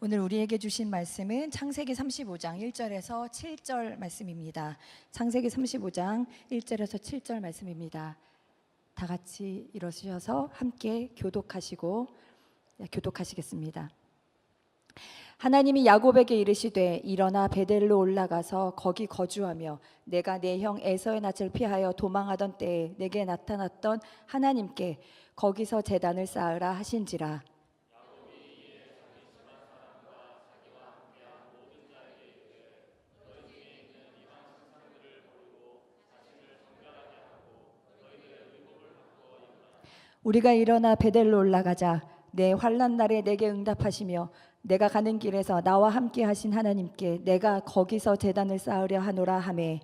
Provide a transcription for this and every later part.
오늘 우리에게 주신 말씀은 창세기 35장 1절에서 7절 말씀입니다. 창세기 35장 1절에서 7절 말씀입니다. 다 같이 일어서셔서 함께 교독하시고 네, 교독하시겠습니다. 하나님이 야곱에게 이르시되 일어나 베델로 올라가서 거기 거주하며 내가 내 형 에서의 낯을 피하여 도망하던 때에 내게 나타났던 하나님께 거기서 제단을 쌓으라 하신지라 우리가 일어나 베델로 올라가자 내 환난 날에 내게 응답하시며 내가 가는 길에서 나와 함께 하신 하나님께 내가 거기서 제단을 쌓으려 하노라 하매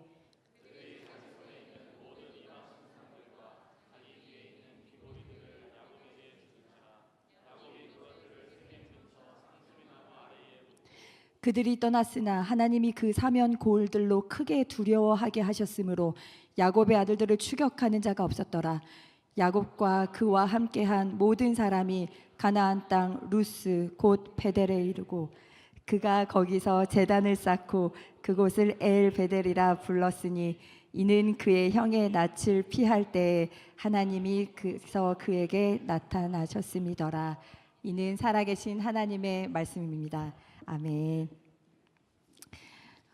그들이 떠났으나 하나님이 그 사면 고을들로 크게 두려워하게 하셨으므로 야곱의 아들들을 추격하는 자가 없었더라. 야곱과 그와 함께한 모든 사람이 가나안 땅 루스 곧 베델에 이르고 그가 거기서 제단을 쌓고 그곳을 엘 베델이라 불렀으니 이는 그의 형의 낯을 피할 때에 하나님이 그서 그에게 나타나셨음이더라. 이는 살아계신 하나님의 말씀입니다. 아멘.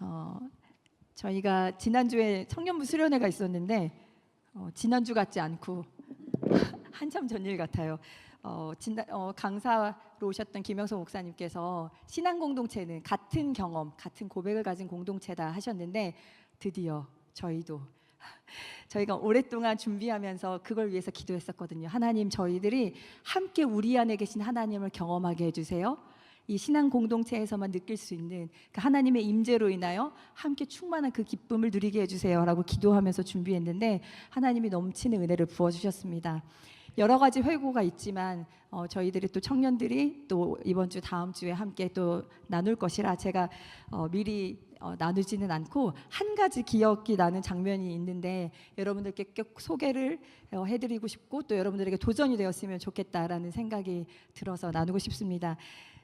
어, 저희가 지난주에 청년부 수련회가 있었는데 어, 지난주 같지 않고 한참 전 일 같아요. 어, 진다, 어, 강사로 오셨던 김영석 목사님께서 신앙 공동체는 같은 경험, 같은 고백을 가진 공동체다 하셨는데 드디어 저희도 저희가 오랫동안 준비하면서 그걸 위해서 기도했었거든요. 하나님 저희들이 함께 우리 안에 계신 하나님을 경험하게 해주세요. 이 신앙 공동체에서만 느낄 수 있는 그 하나님의 임재로 인하여 함께 충만한 그 기쁨을 누리게 해주세요라고 기도하면서 준비했는데 하나님이 넘치는 은혜를 부어 주셨습니다. 여러 가지 회고가 있지만 어, 저희들이 또 청년들이 또 이번 주 다음 주에 함께 또 나눌 것이라 제가 어, 미리 어, 나누지는 않고 한 가지 기억이 나는 장면이 있는데 여러분들께 꼭 소개를 어, 해드리고 싶고 또 여러분들에게 도전이 되었으면 좋겠다라는 생각이 들어서 나누고 싶습니다.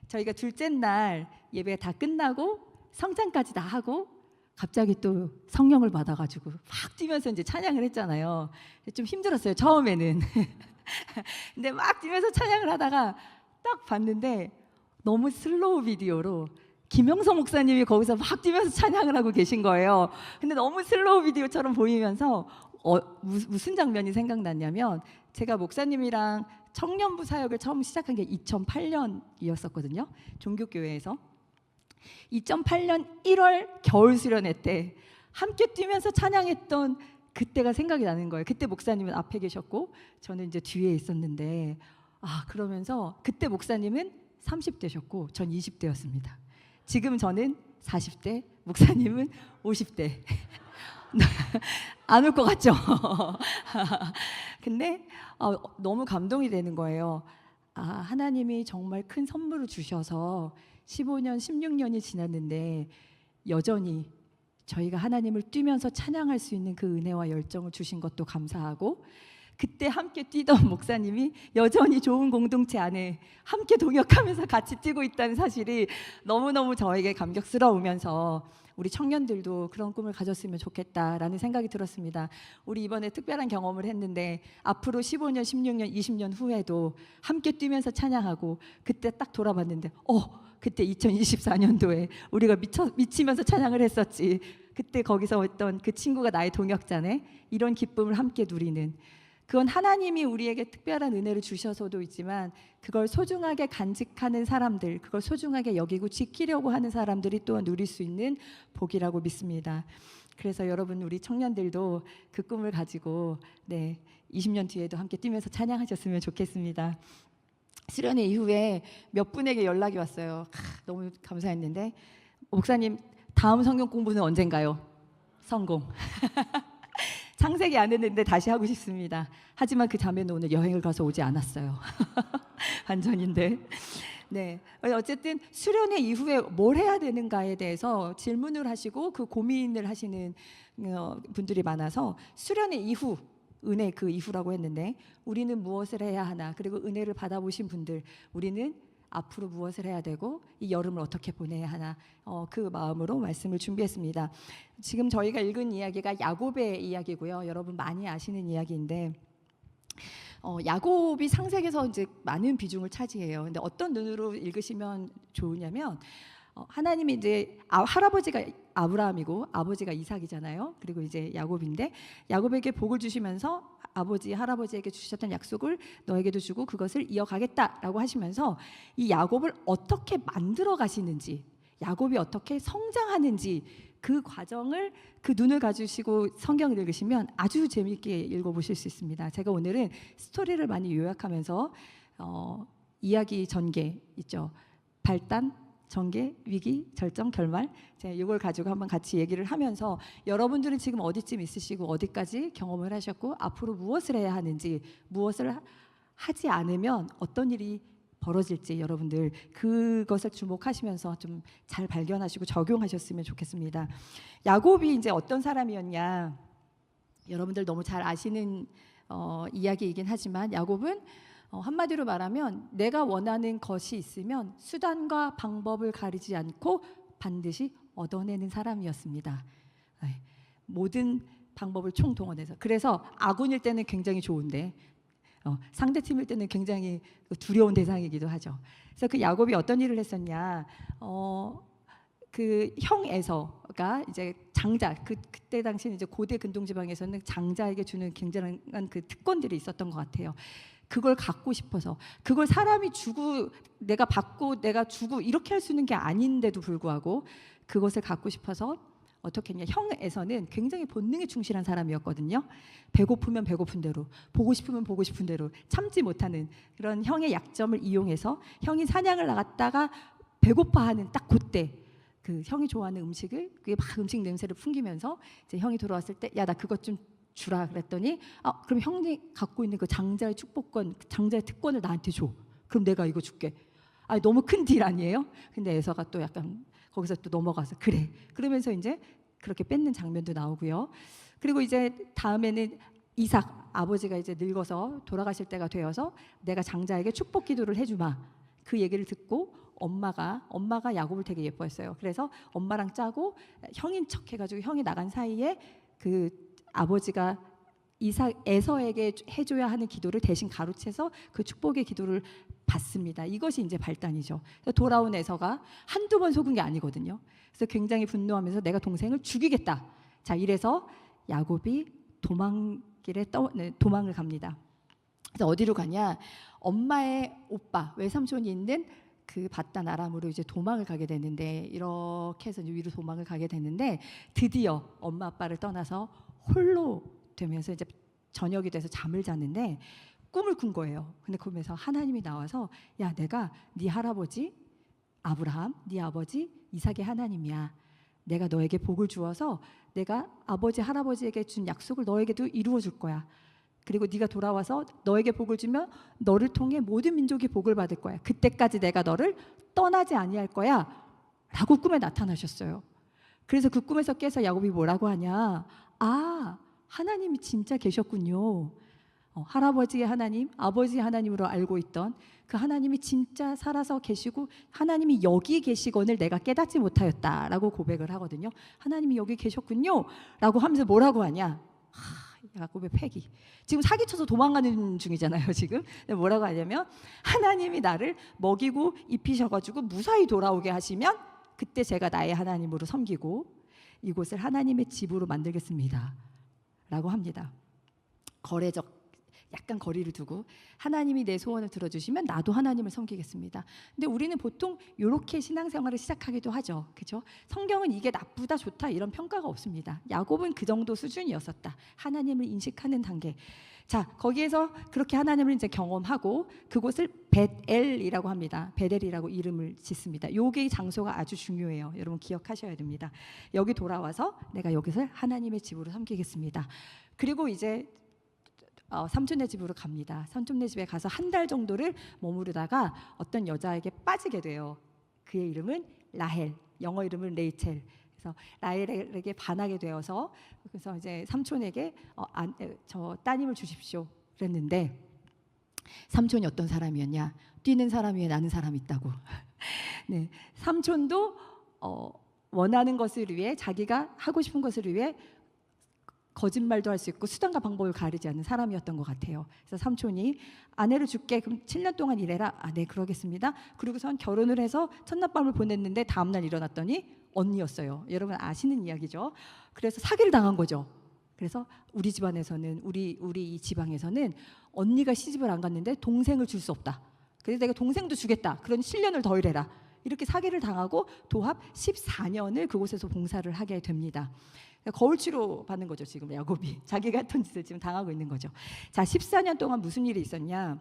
저희가 둘째 날 예배가 다 끝나고 성찬까지 다 하고 갑자기 또 성령을 받아가지고 막 뛰면서 이제 찬양을 했잖아요. 좀 힘들었어요 처음에는. 근데 막 뛰면서 찬양을 하다가 딱 봤는데 너무 슬로우 비디오로 김영성 목사님이 거기서 막 뛰면서 찬양을 하고 계신 거예요. 근데 너무 슬로우 비디오처럼 보이면서 어, 무, 무슨 장면이 생각났냐면 제가 목사님이랑 청년부 사역을 처음 시작한 게 2008년이었었거든요. 종교교회에서 2008년 1월 겨울 수련회 때 함께 뛰면서 찬양했던 그때가 생각이 나는 거예요. 그때 목사님은 앞에 계셨고 저는 이제 뒤에 있었는데 아 그러면서 그때 목사님은 30대셨고 전 20대였습니다. 지금 저는 40대, 목사님은 50대. 안 올 것 같죠? 근데 어, 너무 감동이 되는 거예요. 아, 하나님이 정말 큰 선물을 주셔서 15년, 16년이 지났는데 여전히 저희가 하나님을 뛰면서 찬양할 수 있는 그 은혜와 열정을 주신 것도 감사하고 그때 함께 뛰던 목사님이 여전히 좋은 공동체 안에 함께 동역하면서 같이 뛰고 있다는 사실이 너무너무 저에게 감격스러우면서 우리 청년들도 그런 꿈을 가졌으면 좋겠다라는 생각이 들었습니다. 우리 이번에 특별한 경험을 했는데 앞으로 15년, 16년, 20년 후에도 함께 뛰면서 찬양하고 그때 딱 돌아봤는데 어 그때 2024년도에 우리가 미쳐, 미치면서 찬양을 했었지. 그때 거기서 어떤 그 친구가 나의 동역자네. 이런 기쁨을 함께 누리는 그건 하나님이 우리에게 특별한 은혜를 주셔서도 있지만 그걸 소중하게 간직하는 사람들, 그걸 소중하게 여기고 지키려고 하는 사람들이 또한 누릴 수 있는 복이라고 믿습니다. 그래서 여러분 우리 청년들도 그 꿈을 가지고 네 20년 뒤에도 함께 뛰면서 찬양하셨으면 좋겠습니다. 수련회 이후에 몇 분에게 연락이 왔어요. 하, 너무 감사했는데 목사님 다음 성경 공부는 언젠가요? 성공. 창세기 안 했는데 다시 하고 싶습니다. 하지만 그 자매는 오늘 여행을 가서 오지 않았어요. 반전인데. 네. 어쨌든 수련회 이후에 뭘 해야 되는가에 대해서 질문을 하시고 그 고민을 하시는 어, 분들이 많아서 수련회 이후 은혜 그 이후라고 했는데 우리는 무엇을 해야 하나 그리고 은혜를 받아보신 분들 우리는 앞으로 무엇을 해야 되고 이 여름을 어떻게 보내야 하나 어, 그 마음으로 말씀을 준비했습니다. 지금 저희가 읽은 이야기가 야곱의 이야기고요. 여러분 많이 아시는 이야기인데 어, 야곱이 상sek에서 이제 많은 비중을 차지해요. 근데 어떤 눈으로 읽으시면 좋으냐면 어, 하나님이 이제 아, 할아버지가 아브라함이고 아버지가 이삭이잖아요. 그리고 이제 야곱인데 야곱에게 복을 주시면서 아버지 할아버지에게 주셨던 약속을 너에게도 주고 그것을 이어가겠다라고 하시면서 이 야곱을 어떻게 만들어 가시는지 야곱이 어떻게 성장하는지 그 과정을 그 눈을 가지시고 성경을 읽으시면 아주 재미있게 읽어보실 수 있습니다. 제가 오늘은 스토리를 많이 요약하면서 어, 이야기 전개 있죠. 발단, 전개, 위기, 절정, 결말. 제가 이걸 가지고 한번 같이 얘기를 하면서 여러분들은 지금 어디쯤 있으시고 어디까지 경험을 하셨고 앞으로 무엇을 해야 하는지 무엇을 하- 하지 않으면 어떤 일이 벌어질지 여러분들 그것을 주목하시면서 좀 잘 발견하시고 적용하셨으면 좋겠습니다. 야곱이 이제 어떤 사람이었냐? 여러분들 너무 잘 아시는 어, 이야기이긴 하지만 야곱은 어, 한마디로 말하면 내가 원하는 것이 있으면 수단과 방법을 가리지 않고 반드시 얻어내는 사람이었습니다. 네, 모든 방법을 총동원해서 그래서 아군일 때는 굉장히 좋은데 어, 상대 팀일 때는 굉장히 두려운 대상이기도 하죠. 그래서 그 야곱이 어떤 일을 했었냐? 어, 그 형에서가 이제 장자 그 그때 당시 이제 고대 근동 지방에서는 장자에게 주는 굉장한 그 특권들이 있었던 것 같아요. 그걸 갖고 싶어서 그걸 사람이 주고 내가 받고 내가 주고 이렇게 할 수 있는 게 아닌데도 불구하고 그것을 갖고 싶어서 어떻게 했냐. 형에서는 굉장히 본능에 충실한 사람이었거든요. 배고프면 배고픈 대로 보고 싶으면 보고 싶은 대로 참지 못하는 그런 형의 약점을 이용해서 형이 사냥을 나갔다가 배고파하는 딱 그때 그 형이 좋아하는 음식을 그게 막 음식 냄새를 풍기면서 이제 형이 돌아왔을 때 야 나 그것 좀 주라 그랬더니 아 그럼 형이 갖고 있는 그 장자의 축복권 그 장자의 특권을 나한테 줘. 그럼 내가 이거 줄게. 아 너무 큰 딜 아니에요? 근데 에서가 또 약간 거기서 또 넘어가서 그래. 그러면서 이제 그렇게 뺏는 장면도 나오고요. 그리고 이제 다음에는 이삭 아버지가 이제 늙어서 돌아가실 때가 되어서 내가 장자에게 축복 기도를 해주마. 그 얘기를 듣고 엄마가 엄마가 야곱을 되게 예뻐했어요. 그래서 엄마랑 짜고 형인 척 해가지고 형이 나간 사이에 그 아버지가 이삭 에서에게 해줘야 하는 기도를 대신 가로채서 그 축복의 기도를 받습니다. 이것이 이제 발단이죠. 돌아온 에서가 한두 번 속은 게 아니거든요. 그래서 굉장히 분노하면서 내가 동생을 죽이겠다. 자 이래서 야곱이 도망길에 떠 네, 도망을 갑니다. 그래서 어디로 가냐? 엄마의 오빠 외삼촌이 있는 그 바단 아람으로 이제 도망을 가게 되는데 이렇게 해서 위로 도망을 가게 되는데 드디어 엄마 아빠를 떠나서 홀로 되면서 이제 저녁이 돼서 잠을 잤는데 꿈을 꾼 거예요. 근데 꿈에서 하나님이 나와서 야 내가 네 할아버지 아브라함, 네 아버지 이삭의 하나님이야. 내가 너에게 복을 주어서 내가 아버지 할아버지에게 준 약속을 너에게도 이루어 줄 거야. 그리고 네가 돌아와서 너에게 복을 주면 너를 통해 모든 민족이 복을 받을 거야. 그때까지 내가 너를 떠나지 아니할 거야. 라고 꿈에 나타나셨어요. 그래서 그 꿈에서 깨서 야곱이 뭐라고 하냐? 아, 하나님이 진짜 계셨군요. 어, 할아버지의 하나님, 아버지의 하나님으로 알고 있던 그 하나님이 진짜 살아서 계시고 하나님이 여기 계시건을 내가 깨닫지 못하였다라고 고백을 하거든요. 하나님이 여기 계셨군요라고 하면서 뭐라고 하냐? 하, 야곱의 패기. 지금 사기쳐서 도망가는 중이잖아요. 지금 뭐라고 하냐면 하나님이 나를 먹이고 입히셔가지고 무사히 돌아오게 하시면 그때 제가 나의 하나님으로 섬기고 이곳을 하나님의 집으로 만들겠습니다.라고 합니다. 거래적 약간 거리를 두고 하나님이 내 소원을 들어주시면 나도 하나님을 섬기겠습니다. 근데 우리는 보통 이렇게 신앙생활을 시작하기도 하죠. 그죠? 성경은 이게 나쁘다 좋다 이런 평가가 없습니다. 야곱은 그 정도 수준이었었다. 하나님을 인식하는 단계. 자 거기에서 그렇게 하나님을 이제 경험하고 그곳을 벳엘이라고 합니다. 베델이라고 이름을 짓습니다. 요게 장소가 아주 중요해요. 여러분 기억하셔야 됩니다. 여기 돌아와서 내가 여기서 하나님의 집으로 섬기겠습니다. 그리고 이제 어, 삼촌네 집으로 갑니다. 삼촌네 집에 가서 한 달 정도를 머무르다가 어떤 여자에게 빠지게 돼요. 그의 이름은 라헬, 영어 이름은 레이첼. 그래서 라헬에게 반하게 되어서 그래서 이제 삼촌에게 어, 안, 에, 저 따님을 주십시오. 그랬는데 삼촌이 어떤 사람이었냐? 뛰는 사람 위에 나는 사람이 있다고. 네, 삼촌도 어, 원하는 것을 위해 자기가 하고 싶은 것을 위해 거짓말도 할 수 있고 수단과 방법을 가리지 않는 사람이었던 것 같아요. 그래서 삼촌이 아내를 줄게 그럼 7년 동안 일해라. 아, 네 그러겠습니다. 그리고선 결혼을 해서 첫날 밤을 보냈는데 다음 날 일어났더니 언니였어요. 여러분 아시는 이야기죠. 그래서 사기를 당한 거죠. 그래서 우리 집안에서는 우리 우리 이 지방에서는 언니가 시집을 안 갔는데 동생을 줄 수 없다. 그래서 내가 동생도 주겠다. 그런 7년을 더 일해라. 이렇게 사기를 당하고 도합 14년을 그곳에서 봉사를 하게 됩니다. 거울 치료 받는 거죠 지금 야곱이 자기가 했던 짓을 지금 당하고 있는 거죠. 자 14년 동안 무슨 일이 있었냐?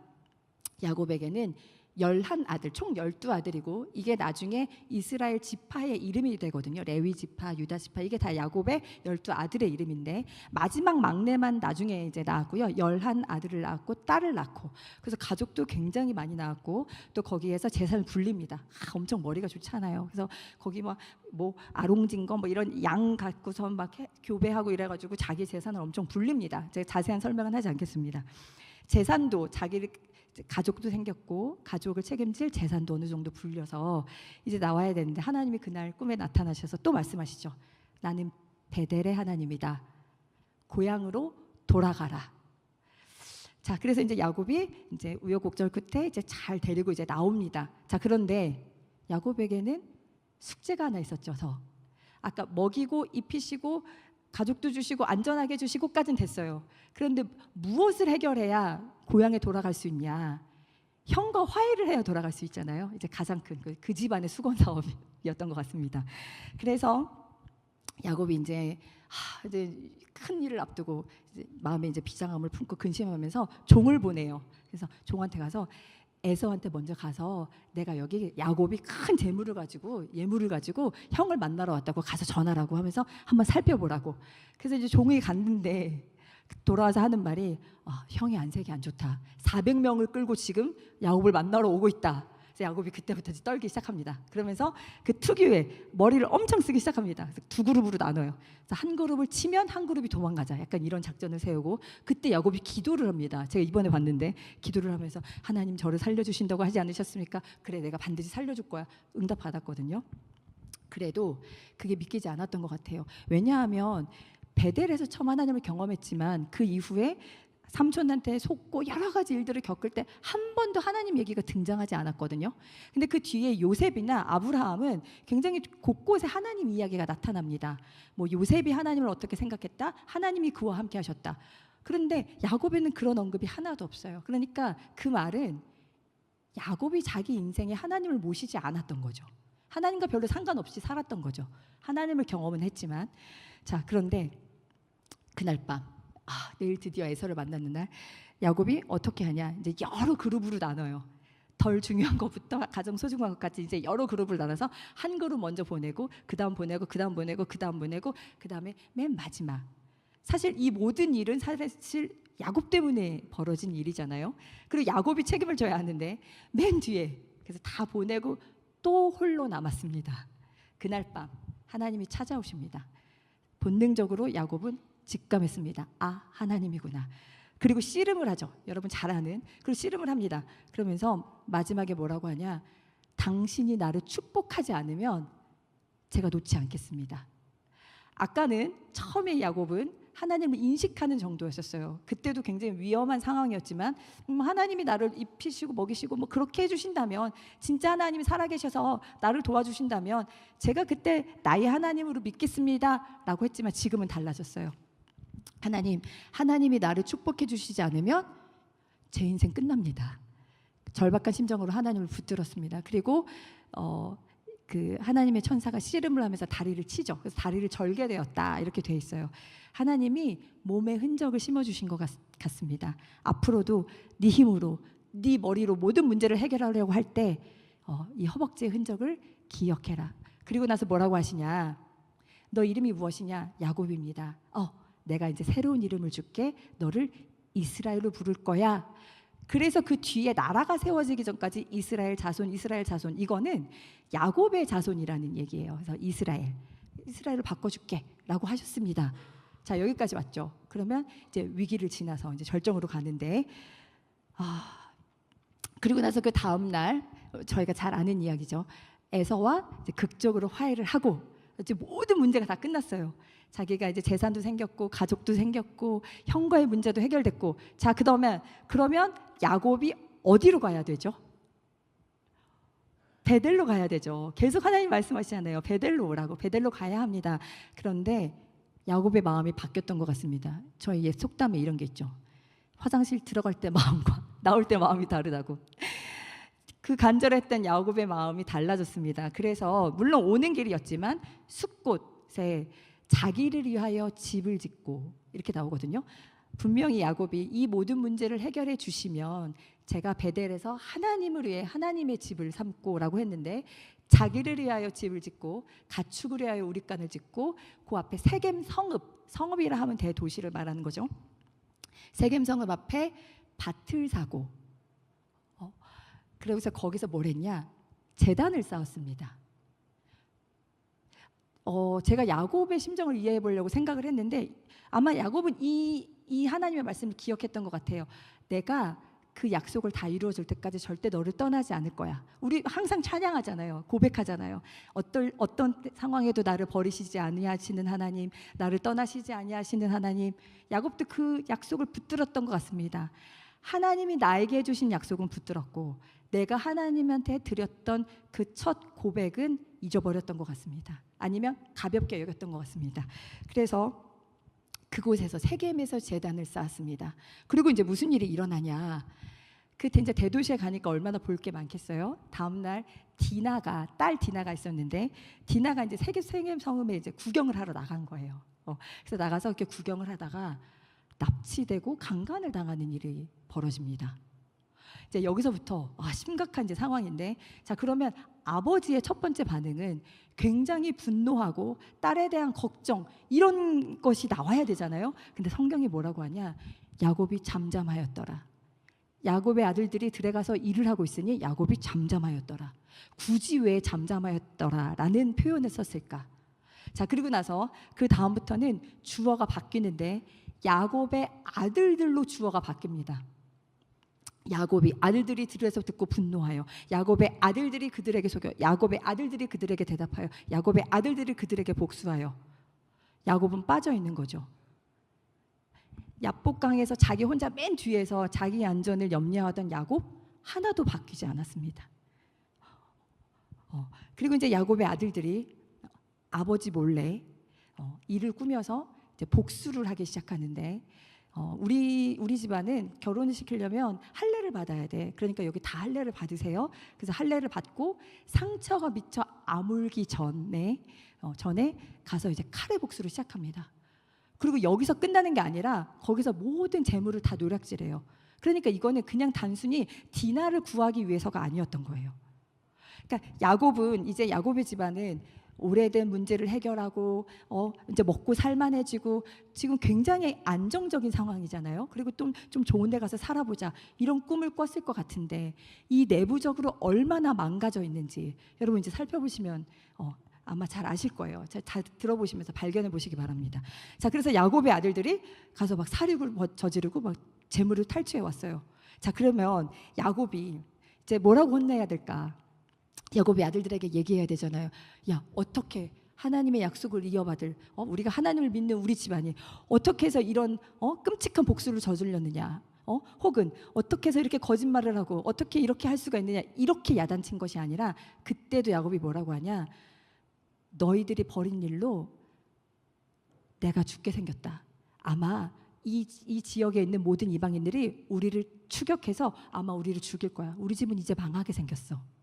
야곱에게는 열한 아들, 총 열두 아들이고 이게 나중에 이스라엘 지파의 이름이 되거든요. 레위 지파, 유다 지파 이게 다 야곱의 열두 아들의 이름인데 마지막 막내만 나중에 이제 낳았고요. 열한 아들을 낳았고 딸을 낳고 그래서 가족도 굉장히 많이 낳았고 또 거기에서 재산을 불립니다. 아, 엄청 머리가 좋잖아요. 그래서 거기 뭐, 뭐 아롱진 거 뭐 이런 양 갖고서 막 해- 교배하고 이래가지고 자기 재산을 엄청 불립니다. 제가 자세한 설명은 하지 않겠습니다. 재산도 자기를 가족도 생겼고 가족을 책임질 재산도 어느 정도 불려서 이제 나와야 되는데 하나님이 그날 꿈에 나타나셔서 또 말씀하시죠. 나는 베델의 하나님이다. 고향으로 돌아가라. 자, 그래서 이제 야곱이 이제 우여곡절 끝에 이제 잘 데리고 이제 나옵니다. 자, 그런데 야곱에게는 숙제가 하나 있었죠. 서. 아까 먹이고 입히시고 가족도 주시고 안전하게 주시고까진 됐어요. 그런데 무엇을 해결해야 고향에 돌아갈 수 있냐? 형과 화해를 해야 돌아갈 수 있잖아요. 이제 가장 큰 그 집안의 수건 사업이었던 것 같습니다. 그래서 야곱이 이제 하, 이제 큰 일을 앞두고 이제 마음에 이제 비장함을 품고 근심하면서 종을 보내요. 그래서 종한테 가서 에서한테 먼저 가서 내가 여기 야곱이 큰 재물을 가지고 예물을 가지고 형을 만나러 왔다고 가서 전하라고 하면서 한번 살펴보라고. 그래서 이제 종이 갔는데 돌아와서 하는 말이 아, 형이 안색이 안 좋다. 400명을 끌고 지금 야곱을 만나러 오고 있다. 야곱이 그때부터 떨기 시작합니다. 그러면서 그 특유의 머리를 엄청 쓰기 시작합니다. 그래서 두 그룹으로 나눠요. 한 그룹을 치면 한 그룹이 도망가자. 약간 이런 작전을 세우고 그때 야곱이 기도를 합니다. 제가 이번에 봤는데 기도를 하면서 하나님 저를 살려주신다고 하지 않으셨습니까? 그래 내가 반드시 살려줄 거야. 응답 받았거든요. 그래도 그게 믿기지 않았던 것 같아요. 왜냐하면 베델에서 처음 하나님을 경험했지만 그 이후에 삼촌한테 속고 여러 가지 일들을 겪을 때 한 번도 하나님 얘기가 등장하지 않았거든요. 근데 그 뒤에 요셉이나 아브라함은 굉장히 곳곳에 하나님 이야기가 나타납니다. 뭐 요셉이 하나님을 어떻게 생각했다? 하나님이 그와 함께 하셨다. 그런데 야곱에는 그런 언급이 하나도 없어요. 그러니까 그 말은 야곱이 자기 인생에 하나님을 모시지 않았던 거죠. 하나님과 별로 상관없이 살았던 거죠. 하나님을 경험은 했지만 자 그런데 그날 밤 아, 내일 드디어 에서를 만났는 날 야곱이 어떻게 하냐 이제 여러 그룹으로 나눠요. 덜 중요한 것부터 가장 소중한 것까지 이제 여러 그룹을 나눠서 한 그룹 먼저 보내고 그 다음 보내고 그 다음 보내고 그 다음 보내고 그 다음에 맨 마지막 사실 이 모든 일은 사실 야곱 때문에 벌어진 일이잖아요. 그리고 야곱이 책임을 져야 하는데 맨 뒤에 그래서 다 보내고 또 홀로 남았습니다. 그날 밤 하나님이 찾아오십니다. 본능적으로 야곱은 직감했습니다. 아 하나님이구나. 그리고 씨름을 하죠. 여러분 잘 아는. 그리고 씨름을 합니다. 그러면서 마지막에 뭐라고 하냐? 당신이 나를 축복하지 않으면 제가 놓지 않겠습니다. 아까는 처음에 야곱은 하나님을 인식하는 정도였었어요. 그때도 굉장히 위험한 상황이었지만 음, 하나님이 나를 입히시고 먹이시고 뭐 그렇게 해주신다면 진짜 하나님이 살아계셔서 나를 도와주신다면 제가 그때 나의 하나님으로 믿겠습니다라고 했지만 지금은 달라졌어요. 하나님, 하나님이 나를 축복해 주시지 않으면 제 인생 끝납니다. 절박한 심정으로 하나님을 붙들었습니다. 그리고 어, 그 하나님의 천사가 씨름을 하면서 다리를 치죠. 그래서 다리를 절게 되었다 이렇게 돼 있어요. 하나님이 몸에 흔적을 심어 주신 것 같, 같습니다. 앞으로도 네 힘으로 네 머리로 모든 문제를 해결하려고 할때 어, 이 허벅지의 흔적을 기억해라. 그리고 나서 뭐라고 하시냐? 너 이름이 무엇이냐? 야곱입니다. 어, 내가 이제 새로운 이름을 줄게. 너를 이스라엘로 부를 거야. 그래서 그 뒤에 나라가 세워지기 전까지 이스라엘 자손, 이스라엘 자손 이거는 야곱의 자손이라는 얘기예요. 그래서 이스라엘, 이스라엘을 바꿔 줄게라고 하셨습니다. 자 여기까지 왔죠. 그러면 이제 위기를 지나서 이제 절정으로 가는데 아 그리고 나서 그 다음 날 어, 저희가 잘 아는 이야기죠. 에서와 극적으로 화해를 하고 이제 모든 문제가 다 끝났어요. 자기가 이제 재산도 생겼고 가족도 생겼고 형과의 문제도 해결됐고 자 그다음에 그러면 야곱이 어디로 가야 되죠? 베델로 가야 되죠. 계속 하나님 말씀하시잖아요. 베델로 오라고 베델로 가야 합니다. 그런데 야곱의 마음이 바뀌었던 것 같습니다. 저희 옛 속담에 이런 게 있죠. 화장실 들어갈 때 마음과 나올 때 마음이 다르다고. 그 간절했던 야곱의 마음이 달라졌습니다. 그래서 물론 오는 길이었지만 숲곳에 자기를 위하여 집을 짓고 이렇게 나오거든요. 분명히 야곱이 이 모든 문제를 해결해 주시면 제가 베델에서 하나님을 위해 하나님의 집을 삼고라고 했는데 자기를 위하여 집을 짓고 가축을 위하여 우리간을 짓고 그 앞에 세겜 성읍 성읍이라 하면 대도시를 말하는 거죠. 세겜 성읍 앞에 밭을 사고 어, 그래서 거기서 뭘 했냐 재단을 쌓았습니다. 어, 제가 야곱의 심정을 이해해 보려고 생각을 했는데 아마 야곱은 이, 이 하나님의 말씀을 기억했던 것 같아요. 내가 그 약속을 다 이루어질 때까지 절대 너를 떠나지 않을 거야. 우리 항상 찬양하잖아요. 고백하잖아요. 어떤 어떤 때- 상황에도 나를 버리시지 아니하시는 하나님, 나를 떠나시지 아니하시는 하나님. 야곱도 그 약속을 붙들었던 것 같습니다. 하나님이 나에게 해주신 약속은 붙들었고 내가 하나님한테 드렸던 그 첫 고백은 잊어버렸던 것 같습니다. 아니면 가볍게 여겼던 것 같습니다. 그래서 그곳에서 세겜에서 재단을 쌓았습니다. 그리고 이제 무슨 일이 일어나냐? 그 이제 대도시에 가니까 얼마나 볼 게 많겠어요. 다음 날 디나가 딸 디나가 있었는데 디나가 이제 세계 세겜 성음에 이제 구경을 하러 나간 거예요. 어, 그래서 나가서 이렇게 구경을 하다가 납치되고 강간을 당하는 일이 벌어집니다. 이제 여기서부터 아, 심각한 이제 상황인데 자 그러면 아버지의 첫 번째 반응은 굉장히 분노하고 딸에 대한 걱정 이런 것이 나와야 되잖아요. 근데 성경이 뭐라고 하냐? 야곱이 잠잠하였더라. 야곱의 아들들이 들에 가서 일을 하고 있으니 야곱이 잠잠하였더라. 굳이 왜 잠잠하였더라라는 표현을 썼을까? 자 그리고 나서 그 다음부터는 주어가 바뀌는데 야곱의 아들들로 주어가 바뀝니다. 야곱이 아들들이 들에서 듣고 분노하여 야곱의 아들들이 그들에게 속여 야곱의 아들들이 그들에게 대답하여 야곱의 아들들이 그들에게 복수하여 야곱은 빠져 있는 거죠. 야복강에서 자기 혼자 맨 뒤에서 자기 안전을 염려하던 야곱 하나도 바뀌지 않았습니다. 어, 그리고 이제 야곱의 아들들이 아버지 몰래 어, 일을 꾸며서 복수를 하기 시작하는데 어, 우리 우리 집안은 결혼을 시키려면 할례를 받아야 돼. 그러니까 여기 다 할례를 받으세요. 그래서 할례를 받고 상처가 미쳐 아물기 전에 어, 전에 가서 이제 칼의 복수를 시작합니다. 그리고 여기서 끝나는 게 아니라 거기서 모든 재물을 다 노략질해요. 그러니까 이거는 그냥 단순히 디나를 구하기 위해서가 아니었던 거예요. 그러니까 야곱은 이제 야곱의 집안은 오래된 문제를 해결하고 어 이제 먹고 살만해지고 지금 굉장히 안정적인 상황이잖아요. 그리고 좀 좀 좋은 데 가서 살아보자 이런 꿈을 꿨을 것 같은데 이 내부적으로 얼마나 망가져 있는지 여러분 이제 살펴보시면 어 아마 잘 아실 거예요. 잘, 잘 들어보시면서 발견해 보시기 바랍니다. 자, 그래서 야곱의 아들들이 가서 막 사륙을 뭐 저지르고 막 재물을 탈취해 왔어요. 자, 그러면 야곱이 이제 뭐라고 혼내야 될까? 야곱의 아들들에게 얘기해야 되잖아요. 야, 어떻게 하나님의 약속을 이어받을 어? 우리가 하나님을 믿는 우리 집안이 어떻게 해서 이런 어? 끔찍한 복수를 저질렀느냐? 어? 혹은 어떻게 해서 이렇게 거짓말을 하고 어떻게 이렇게 할 수가 있느냐? 이렇게 야단친 것이 아니라 그때도 야곱이 뭐라고 하냐? 너희들이 벌인 일로 내가 죽게 생겼다. 아마 이, 이 지역에 있는 모든 이방인들이 우리를 추격해서 아마 우리를 죽일 거야. 우리 집은 이제 망하게 생겼어.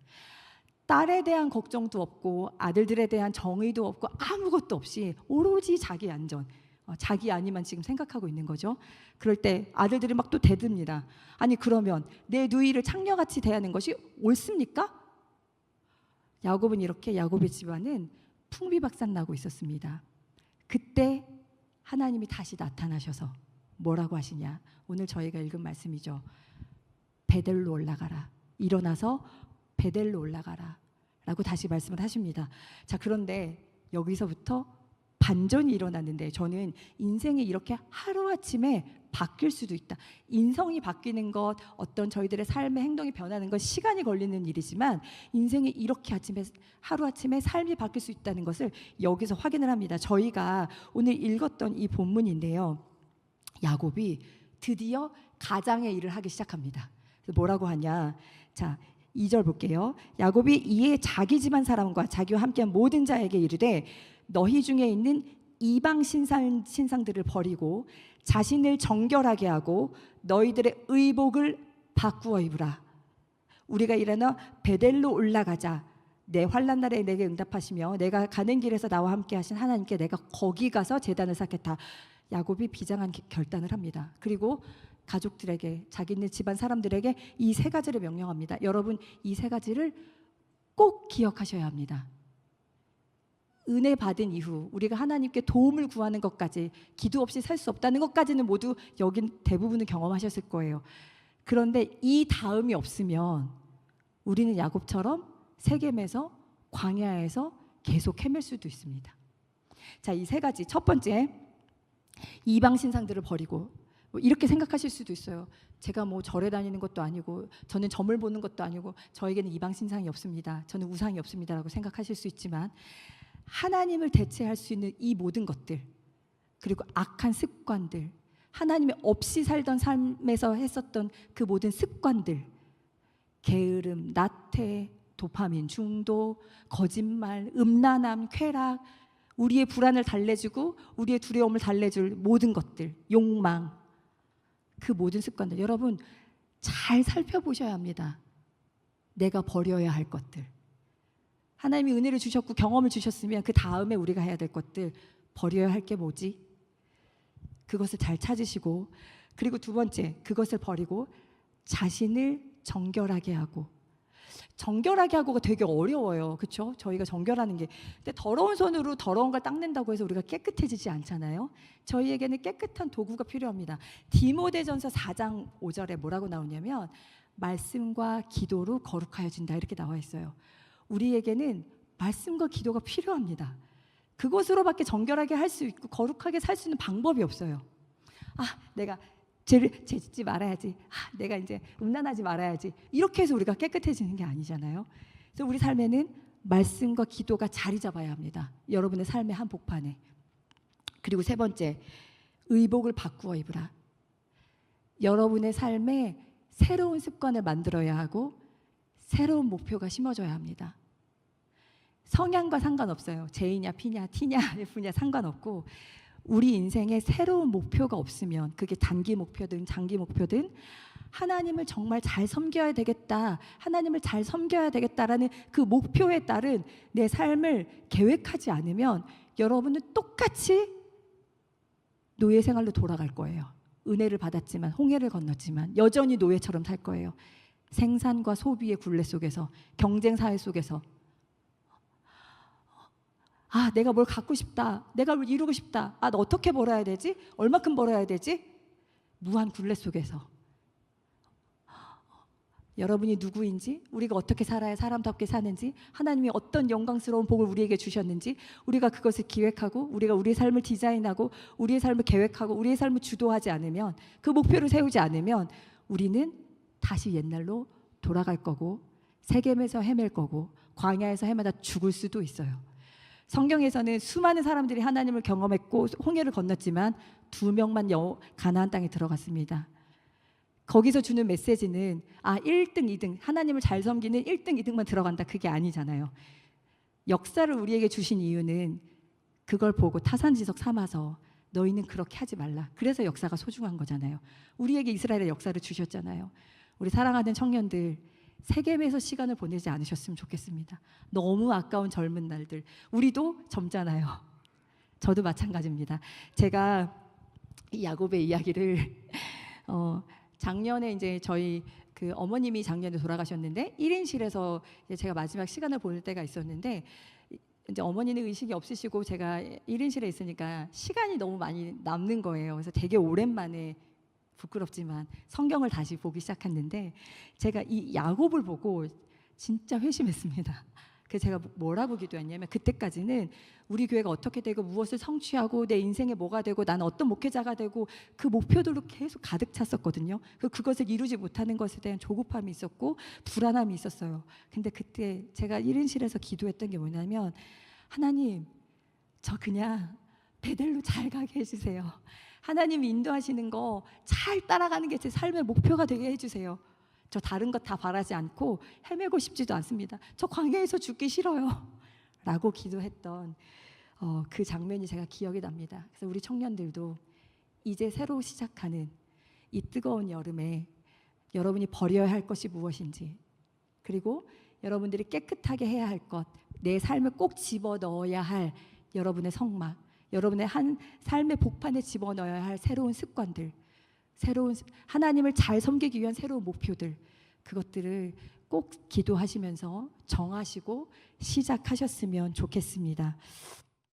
딸에 대한 걱정도 없고 아들들에 대한 정의도 없고 아무것도 없이 오로지 자기 안전, 어, 자기 안위만 지금 생각하고 있는 거죠. 그럴 때 아들들이 막 또 대듭니다. 아니 그러면 내 누이를 창녀같이 대하는 것이 옳습니까? 야곱은 이렇게 야곱의 집안은 풍비박산 나고 있었습니다. 그때 하나님이 다시 나타나셔서 뭐라고 하시냐? 오늘 저희가 읽은 말씀이죠. 베델로 올라가라. 일어나서 베델로 올라가라. 라고 다시 말씀을 하십니다. 자, 그런데 여기서부터 반전이 일어났는데 저는 인생이 이렇게 하루아침에 바뀔 수도 있다. 인성이 바뀌는 것, 어떤 저희들의 삶의 행동이 변하는 건 시간이 걸리는 일이지만 인생이 이렇게 아침에 하루아침에 삶이 바뀔 수 있다는 것을 여기서 확인을 합니다. 저희가 오늘 읽었던 이 본문인데요. 야곱이 드디어 가장의 일을 하기 시작합니다. 뭐라고 하냐? 자, 2절 볼게요. 야곱이 이에 자기 집안 사람과 자기와 함께한 모든 자에게 이르되 너희 중에 있는 이방 신상 신상들을 버리고 자신을 정결하게 하고 너희들의 의복을 바꾸어 입으라. 우리가 일어나 베델로 올라가자. 내 환란 날에 내게 응답하시며 내가 가는 길에서 나와 함께 하신 하나님께 내가 거기 가서 제단을 쌓겠다. 야곱이 비장한 기- 결단을 합니다. 그리고 가족들에게 자기네 집안 사람들에게 이 세 가지를 명령합니다. 여러분 이 세 가지를 꼭 기억하셔야 합니다. 은혜 받은 이후 우리가 하나님께 도움을 구하는 것까지 기도 없이 살 수 없다는 것까지는 모두 여긴 대부분은 경험하셨을 거예요. 그런데 이 다음이 없으면 우리는 야곱처럼 세겜에서 광야에서 계속 헤맬 수도 있습니다. 자, 이 세 가지 첫 번째 이방 신상들을 버리고 뭐 이렇게 생각하실 수도 있어요. 제가 뭐 절에 다니는 것도 아니고 저는 점을 보는 것도 아니고 저에게는 이방 신상이 없습니다. 저는 우상이 없습니다라고 생각하실 수 있지만 하나님을 대체할 수 있는 이 모든 것들 그리고 악한 습관들 하나님이 없이 살던 삶에서 했었던 그 모든 습관들 게으름, 나태, 도파민 중독, 거짓말, 음란함, 쾌락 우리의 불안을 달래주고 우리의 두려움을 달래줄 모든 것들 욕망 그 모든 습관들 여러분 잘 살펴보셔야 합니다. 내가 버려야 할 것들 하나님이 은혜를 주셨고 경험을 주셨으면 그 다음에 우리가 해야 될 것들 버려야 할 게 뭐지? 그것을 잘 찾으시고 그리고 두 번째 그것을 버리고 자신을 정결하게 하고 정결하게 하고가 되게 어려워요. 그렇죠? 저희가 정결하는 게 근데 더러운 손으로 더러운 걸 닦는다고 해서 우리가 깨끗해지지 않잖아요. 저희에게는 깨끗한 도구가 필요합니다. 디모데전서 4장 5절에 뭐라고 나오냐면 말씀과 기도로 거룩하여진다 이렇게 나와 있어요. 우리에게는 말씀과 기도가 필요합니다. 그것으로밖에 정결하게 할 수 있고 거룩하게 살 수 있는 방법이 없어요. 아, 내가 죄를 죄짓지 말아야지. 아, 내가 이제 음란하지 말아야지. 이렇게 해서 우리가 깨끗해지는 게 아니잖아요. 그래서 우리 삶에는 말씀과 기도가 자리 잡아야 합니다. 여러분의 삶의 한 복판에. 그리고 세 번째, 의복을 바꾸어 입으라. 여러분의 삶에 새로운 습관을 만들어야 하고 새로운 목표가 심어져야 합니다. 성향과 상관없어요. J냐, P냐, T냐, F냐 상관없고 우리 인생에 새로운 목표가 없으면 그게 단기 목표든 장기 목표든 하나님을 정말 잘 섬겨야 되겠다. 하나님을 잘 섬겨야 되겠다라는 그 목표에 따른 내 삶을 계획하지 않으면 여러분은 똑같이 노예 생활로 돌아갈 거예요. 은혜를 받았지만 홍해를 건넜지만 여전히 노예처럼 살 거예요. 생산과 소비의 굴레 속에서 경쟁 사회 속에서 아, 내가 뭘 갖고 싶다. 내가 뭘 이루고 싶다. 아, 나 어떻게 벌어야 되지? 얼마큼 벌어야 되지? 무한 굴레 속에서 여러분이 누구인지, 우리가 어떻게 살아야 사람답게 사는지, 하나님이 어떤 영광스러운 복을 우리에게 주셨는지, 우리가 그것을 기획하고, 우리가 우리의 삶을 디자인하고, 우리의 삶을 계획하고, 우리의 삶을 주도하지 않으면, 그 목표를 세우지 않으면, 우리는 다시 옛날로 돌아갈 거고, 세겜에서 헤맬 거고, 광야에서 헤매다 죽을 수도 있어요. 성경에서는 수많은 사람들이 하나님을 경험했고 홍해를 건넜지만 두 명만 여, 가나안 땅에 들어갔습니다. 거기서 주는 메시지는 아 1등, 2등 하나님을 잘 섬기는 1등, 2등만 들어간다 그게 아니잖아요. 역사를 우리에게 주신 이유는 그걸 보고 타산지석 삼아서 너희는 그렇게 하지 말라. 그래서 역사가 소중한 거잖아요. 우리에게 이스라엘의 역사를 주셨잖아요. 우리 사랑하는 청년들 세겜에서 시간을 보내지 않으셨으면 좋겠습니다. 너무 아까운 젊은 날들. 우리도 젊잖아요. 저도 마찬가지입니다. 제가 이 야곱의 이야기를 어, 작년에 이제 저희 그 어머님이 작년에 돌아가셨는데 1인실에서 이제 제가 마지막 시간을 보낼 때가 있었는데 이제 어머니는 의식이 없으시고 제가 1인실에 있으니까 시간이 너무 많이 남는 거예요. 그래서 되게 오랜만에 부끄럽지만 성경을 다시 보기 시작했는데 제가 이 야곱을 보고 진짜 회심했습니다. 그래서 제가 뭐라고 기도했냐면 그때까지는 우리 교회가 어떻게 되고 무엇을 성취하고 내 인생에 뭐가 되고 나는 어떤 목회자가 되고 그 목표들로 계속 가득 찼었거든요. 그 그것을 이루지 못하는 것에 대한 조급함이 있었고 불안함이 있었어요. 근데 그때 제가 1인실에서 기도했던 게 뭐냐면 하나님 저 그냥 베델로 잘 가게 해주세요. 하나님이 인도하시는 거 잘 따라가는 게 제 삶의 목표가 되게 해주세요. 저 다른 것 다 바라지 않고 헤매고 싶지도 않습니다. 저 광야에서 죽기 싫어요. 라고 기도했던 어, 그 장면이 제가 기억이 납니다. 그래서 우리 청년들도 이제 새로 시작하는 이 뜨거운 여름에 여러분이 버려야 할 것이 무엇인지 그리고 여러분들이 깨끗하게 해야 할 것, 내 삶에 꼭 집어 넣어야 할 여러분의 성막, 여러분의 한 삶의 복판에 집어 넣어야 할 새로운 습관들, 새로운 습- 하나님을 잘 섬기기 위한 새로운 목표들, 그것들을 꼭 기도하시면서 정하시고 시작하셨으면 좋겠습니다.